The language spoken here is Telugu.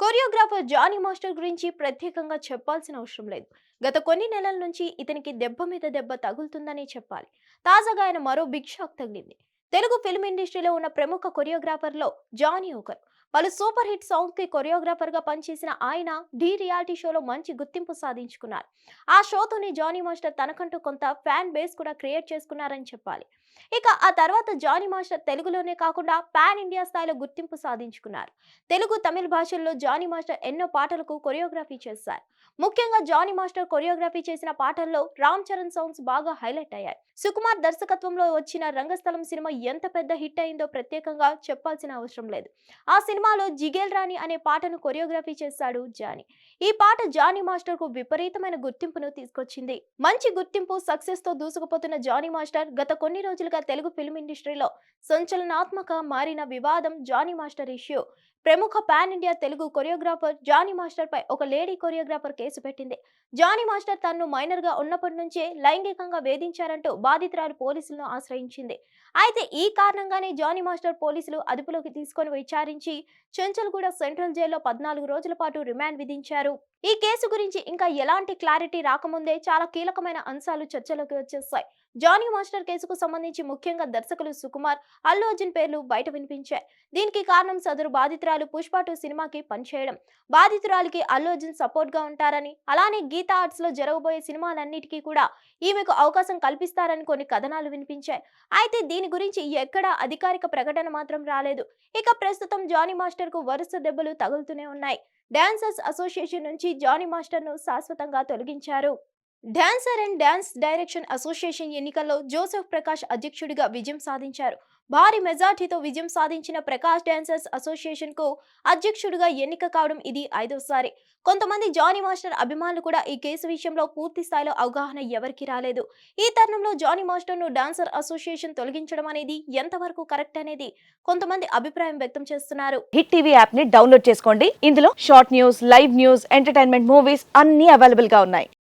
కొరియోగ్రాఫర్ జానీ మాస్టర్ గురించి ప్రత్యేకంగా చెప్పాల్సిన అవసరం లేదు. గత కొన్ని నెలల నుంచి ఇతనికి దెబ్బ మీద దెబ్బ తగులుతుందనే చెప్పాలి. తాజాగా ఆయన మరో బిగ్ షాక్ తగిలింది. తెలుగు ఫిల్మ్ ఇండస్ట్రీలో ఉన్న ప్రముఖ కొరియోగ్రాఫర్లో జానీ ఒకరు పలు సూపర్ హిట్ సాంగ్కి కొరియోగ్రాఫర్గా పనిచేసిన ఆయన ఢీ రియాలిటీ షోలో మంచి గుర్తింపు సాధించుకున్నారు. ఆ షోతోనే జానీ మాస్టర్ తనకంటూ కొంత ఫ్యాన్ బేస్ కూడా క్రియేట్ చేసుకున్నారని చెప్పాలి. ఇక ఆ తర్వాత జానీ మాస్టర్ తెలుగులోనే కాకుండా పాన్ ఇండియా స్థాయిలో గుర్తింపు సాధించుకున్నారు. తెలుగు తమిళ భాషల్లో జానీ మాస్టర్ ఎన్నో పాటలకు కొరియోగ్రఫీ చేశారు. ముఖ్యంగా జానీ మాస్టర్ కొరియోగ్రఫీ చేసిన పాటల్లో రామ్ చరణ్ సాంగ్స్ బాగా హైలైట్ అయ్యాయి. సుకుమార్ దర్శకత్వంలో వచ్చిన రంగస్థలం సినిమా ఎంత పెద్ద హిట్ అయిందో ప్రత్యేకంగా చెప్పాల్సిన అవసరం లేదు. ఆ సినిమాలో జిగేల్ రాణి అనే పాటను కొరియోగ్రఫీ చేశాడు జానీ. ఈ పాట జానీ మాస్టర్కు విపరీతమైన గుర్తింపును తీసుకొచ్చింది. మంచి గుర్తింపు సక్సెస్తో దూసుకుపోతున్న జానీ మాస్టర్ గత కొన్ని రోజులుగా తెలుగు ఫిల్మ్ ఇండస్ట్రీలో సంచలనాత్మక మారిన వివాదం జానీ మాస్టర్ ఇష్యూ ప్రముఖ pan India Telugu choreographer Jani master పై ఒక లేడీ కొరియోగ్రాఫర్ కేసు పెట్టింది. జానీ మాస్టర్ తనను మైనర్గా ఉన్నప్పటి నుంచే లైంగికంగా వేధించారంటూ బాధితురాలు పోలీసులను ఆశ్రయించింది. అయితే ఈ కారణంగానే జానీ మాస్టర్ పోలీసులు అదుపులోకి తీసుకొని విచారించి చెంచల్గూడ సెంట్రల్ జైల్లో పద్నాలుగు రోజుల పాటు రిమాండ్ విధించారు. ఈ కేసు గురించి ఇంకా ఎలాంటి క్లారిటీ రాకముందే చాలా కీలకమైన అంశాలు చర్చలోకి వచ్చేస్తాయి జానీ మాస్టర్ కేసుకు సంబంధించి ముఖ్యంగా దర్శకులు సుకుమార్ అల్లు అర్జున్ పేర్లు బయట వినిపించాయి. దీనికి కారణం సదరు బాధితురాలు పుష్ప టూ సినిమాకి పనిచేయడం. బాధితురాలికి అల్లు అర్జున్ సపోర్ట్గా ఉంటారని అలానే గీతా ఆర్ట్స్లో జరగబోయే సినిమాలన్నిటికీ కూడా ఈమెకు అవకాశం కల్పిస్తారని కొన్ని కథనాలు వినిపించాయి. అయితే దీని గురించి ఎక్కడా అధికారిక ప్రకటన మాత్రం రాలేదు. ఇక ప్రస్తుతం జానీ మాస్టర్కు వరుస దెబ్బలు తగులుతూనే ఉన్నాయి. డాన్సర్స్ అసోసియేషన్ నుంచి జానీ మాస్టర్ను శాశ్వతంగా తొలగించారు. Dancer and dance direction association ఎన్నికల్లో జోసెఫ్ ప్రకాష్ అధ్యక్షుడిగా విజయం సాధించారు. భారీ మెజార్టీతో విజయం సాధించిన ప్రకాష్ డాన్సర్స్ అసోసియేషన్కు అధ్యక్షుడిగా ఎన్నిక కావడం ఇది ఐదోసారి. కొంతమంది జానీ మాస్టర్ అభిమానులు కూడా ఈ కేసు విషయంలో పూర్తి స్థాయిలో అవగాహన ఎవరికి రాలేదు. ఈ తరుణంలో జానీ మాస్టర్ను డాన్సర్ అసోసియేషన్ తొలగించడం అనేది ఎంతవరకు కరెక్ట్ అనేది కొంతమంది అభిప్రాయం వ్యక్తం చేస్తున్నారు. హిట్ టీవీ యాప్ని డౌన్లోడ్ చేసుకోండి. ఇందులో short news live news entertainment movies అన్ని అవైలబుల్గా ఉన్నాయి.